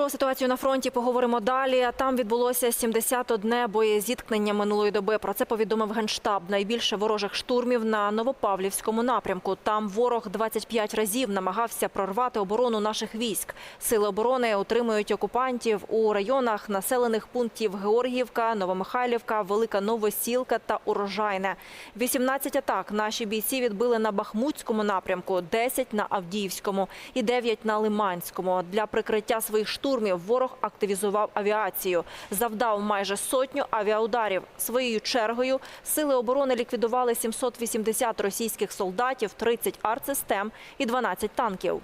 Про ситуацію на фронті поговоримо далі. Там відбулося 71 боєзіткнення минулої доби. Про це повідомив генштаб. Найбільше ворожих штурмів на Новопавлівському напрямку. Там ворог 25 разів намагався прорвати оборону наших військ. Сили оборони утримують окупантів у районах населених пунктів Георгіївка, Новомихайлівка, Велика Новосілка та Урожайне. 18 атак наші бійці відбили на Бахмутському напрямку, 10 на Авдіївському і 9 на Лиманському. Для прикриття своїх штурмів ворог активізував авіацію. Завдав майже сотню авіаударів. Своєю чергою сили оборони ліквідували 780 російських солдатів, 30 артсистем і 12 танків.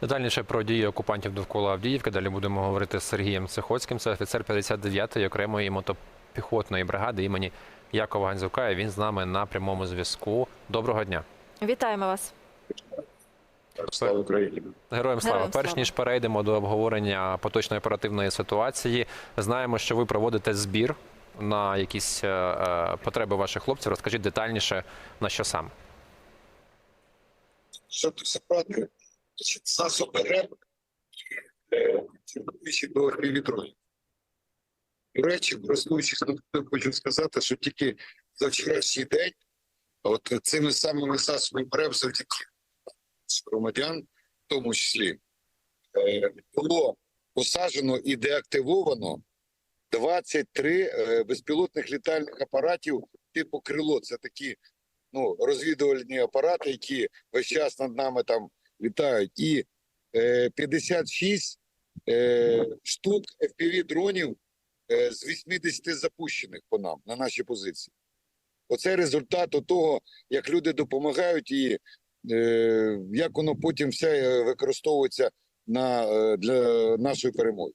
Детальніше про дії окупантів довкола Авдіївки. Далі будемо говорити з Сергієм Цихоцьким. Це офіцер 59-ї окремої мотопіхотної бригади імені Якова Ганзюка. І він з нами на прямому зв'язку. Доброго дня. Вітаємо вас. Слава Україні! Героям слава. Героям Перш слава. ніж перейдемо до обговорення поточної оперативної ситуації, знаємо, що ви проводите збір на якісь е, е, потреби ваших хлопців. Розкажіть детальніше на що саме. Щоб досипати засоби РЕП е, до піввітрові. До речі, користуючись хочу сказати, що тільки за вчорашній день, от цими самими засобами РЕП завдяки громадян, в тому числі, е, було посаджено і деактивовано 23 е, безпілотних літальних апаратів типу крило. Це такі ну, розвідувальні апарати, які весь час над нами там літають, і е, 56 е, штук fpv дронів з 80 запущених по нам на наші позиції. Оце результат того, як люди допомагають і як воно потім все е, використовується на, е, для нашої перемоги.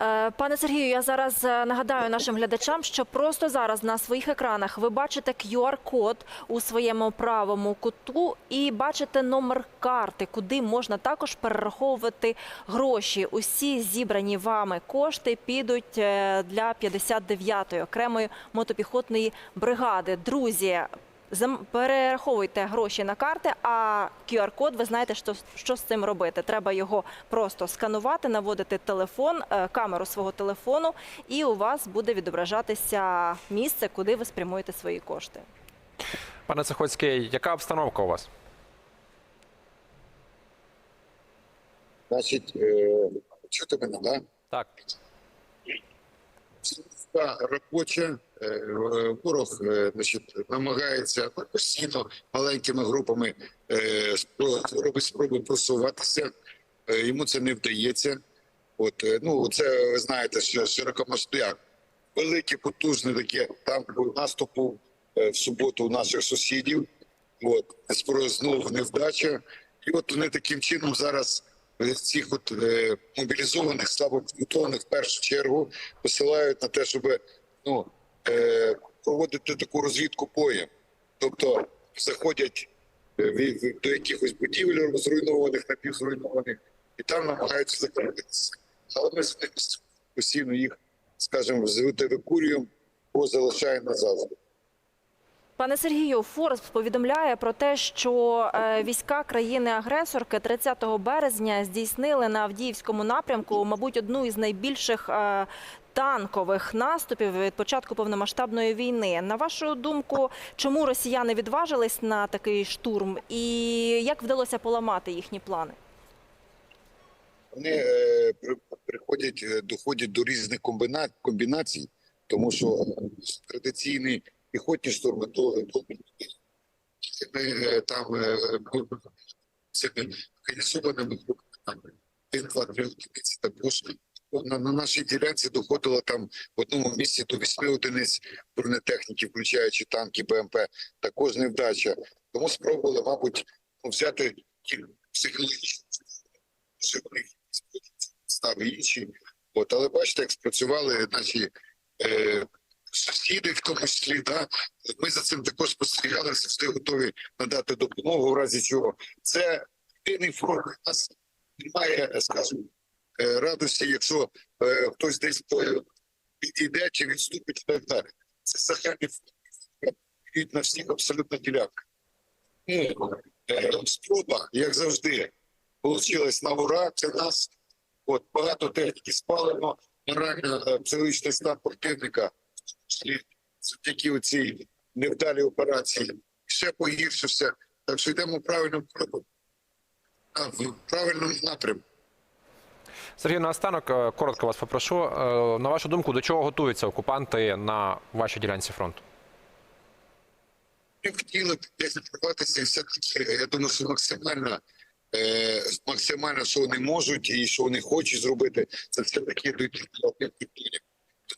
Е, Пане Сергію, я зараз е, нагадаю нашим глядачам, що просто зараз на своїх екранах ви бачите QR-код у своєму правому куту і бачите номер карти, куди можна також перераховувати гроші. Усі зібрані вами кошти підуть е, для 59-ї окремої мотопіхотної бригади. Друзі. Перераховуйте гроші на карти, а QR-код, ви знаєте, що, що з цим робити. Треба його просто сканувати, наводити телефон, е, камеру свого телефону, і у вас буде відображатися місце, куди ви спрямуєте свої кошти. Пане Цихоцький, яка обстановка у вас? Значить, е, чути мене, да? Так. Служба робоча, е, ворог е, значить, намагається постійно маленькими групами е, робить спроби просуватися. Йому це не вдається. От, ну, це ви знаєте, що широкомасштаб, велике, потужне таке танковий наступ був е, в суботу у наших сусідів. От, знову невдача. І от вони таким чином зараз цих от е, мобілізованих, слабо підготовлених в першу чергу посилають на те, щоб ну, е, проводити таку розвідку боєм. Тобто заходять е, до якихось будівель зруйнованих, напівзруйнованих, і там намагаються закритися. Але ми постійно їх, скажімо, викурюємо, бо залишаємо назад. Пане Сергію, Форбс повідомляє про те, що е, війська країни-агресорки 30 березня здійснили на Авдіївському напрямку, мабуть, одну із найбільших е, танкових наступів від початку повномасштабної війни. На вашу думку, чому росіяни відважились на такий штурм, і як вдалося поламати їхні плани? Вони е, приходять, доходять до різних комбінацій, тому що традиційні піхотні штурми то, ми е, там е, цими організованими групами одиниці також. На, на нашій ділянці доходило там в одному місці до восьми одиниць бронетехніки, включаючи танки, БМП, також невдача. Тому спробували, мабуть, ну, взяти психологічні стави інші. От, але бачите, як спрацювали наші е, сусіди, в тому числі, да? ми за цим також спостерігали, завжди готові надати допомогу, в разі чого. Це єдиний фронт. У нас немає, скажімо, е, радості, якщо е, хтось десь підійде чи відступить і так далі. Це загальний фронт на всіх абсолютно ділянках. Ну, е, спроба, як завжди, Получилось на ура. Це нас От багато техніки спалено, морально е, психологічний стан противника і завдяки оцій невдалій операції ще погіршився. Так що йдемо в правильному. В правильному напрямку. Сергій, наостанок е, коротко вас попрошу. Е, На вашу думку, до чого готуються окупанти на вашій ділянці фронту? Ми хотіли б і все-таки, я думаю, що максимально, е, максимально, що вони можуть і що вони хочуть зробити, це все-таки до об'єктивів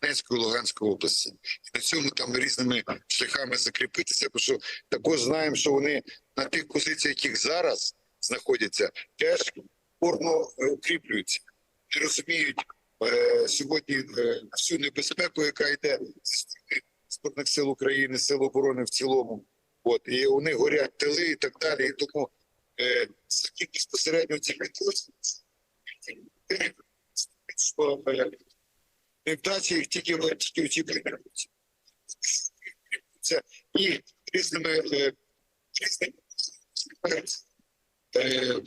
Донецької, Луганської області. І на цьому там різними шляхами закріпитися, тому що також знаємо, що вони на тих позиціях, яких зараз знаходяться, теж упорно е, укріплюються. Не розуміють е, сьогодні е, всю небезпеку, яка йде Збройних сил України, сил оборони в цілому. От і них горять тили і так далі. І тому е, безпосередньо що е, невдачі їх тільки в тільки в. Це і різними е, різними е,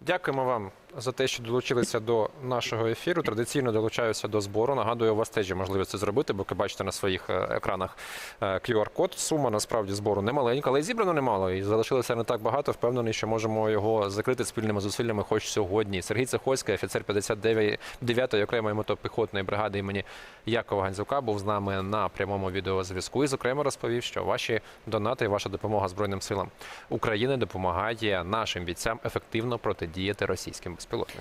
Дякуємо вам за те, що долучилися до нашого ефіру. Традиційно долучаюся до збору. Нагадую, у вас теж є можливість це зробити, бо ви бачите на своїх е, екранах е, QR-код. Сума насправді збору немаленька, але й зібрано немало. І залишилося не так багато. Впевнений, що можемо його закрити спільними зусиллями, хоч сьогодні. Сергій Цехоцький, офіцер 59-ї окремої мотопіхотної бригади імені Якова Гандзюка, був з нами на прямому відеозв'язку. І зокрема розповів, що ваші донати і ваша допомога Збройним силам України допомагає нашим бійцям ефективно протидіяти російським безпілотникам.